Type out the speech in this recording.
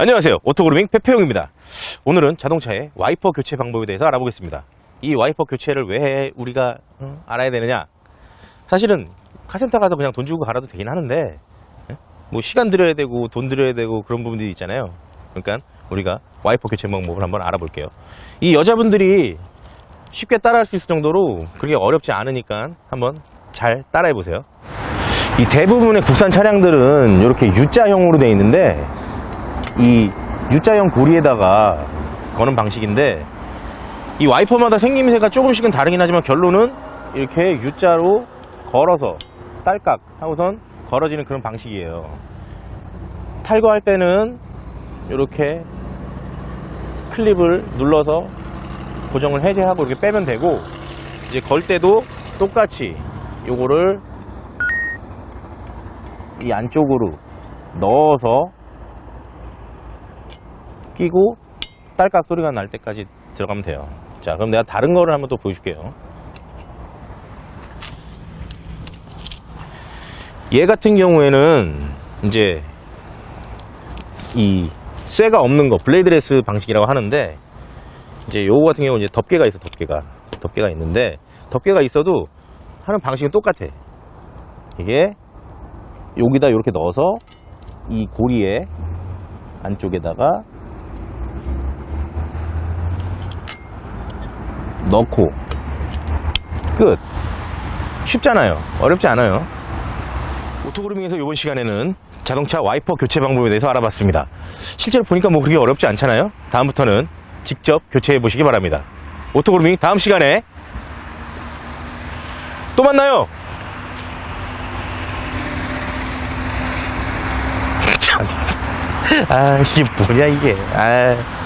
안녕하세요. 오토그루밍 페페용입니다. 오늘은 자동차의 와이퍼 교체 방법에 대해서 알아보겠습니다. 이 와이퍼 교체를 왜 우리가 어, 알아야 되느냐? 사실은 카센터 가서 그냥 돈 주고 갈아도 되긴 하는데 예? 뭐 시간 들여야 되고 돈 들여야 되고 그런 부분들이 있잖아요. 그러니까 우리가 와이퍼 교체 방법을 한번 알아볼게요. 이 여자분들이 쉽게 따라할 수 있을 정도로 그렇게 어렵지 않으니까 한번 잘 따라해 보세요. 이 대부분의 국산 차량들은 이렇게 U자형으로 되어 있는데 이 U자형 고리에다가 거는 방식인데 이 와이퍼마다 생김새가 조금씩은 다르긴 하지만 결론은 이렇게 U자로 걸어서 딸깍 하고선 걸어지는 그런 방식이에요. 탈거할 때는 이렇게 클립을 눌러서 고정을 해제하고 이렇게 빼면 되고 이제 걸 때도 똑같이 요거를 이 안쪽으로 넣어서 끼고 딸깍 소리가 날 때까지 들어가면 돼요. 자, 그럼 내가 다른 거를 한번 또 보여줄게요. 얘 같은 경우에는 이제 이 쇠가 없는 거 블레이드레스 방식이라고 하는데 이제 요거 같은 경우는 이제 덮개가 있어 덮개가 덮개가 있는데 덮개가 있어도 하는 방식은 똑같아. 이게 여기다 이렇게 넣어서 이 고리에 안쪽에다가 넣고. 끝. 쉽잖아요. 어렵지 않아요. 오토그루밍에서 이번 시간에는 자동차 와이퍼 교체 방법에 대해서 알아봤습니다. 실제로 보니까 뭐 그렇게 어렵지 않잖아요. 다음부터는 직접 교체해 보시기 바랍니다. 오토그루밍 다음 시간에 또 만나요. 참. 아, 이게 뭐냐, 이게. 아.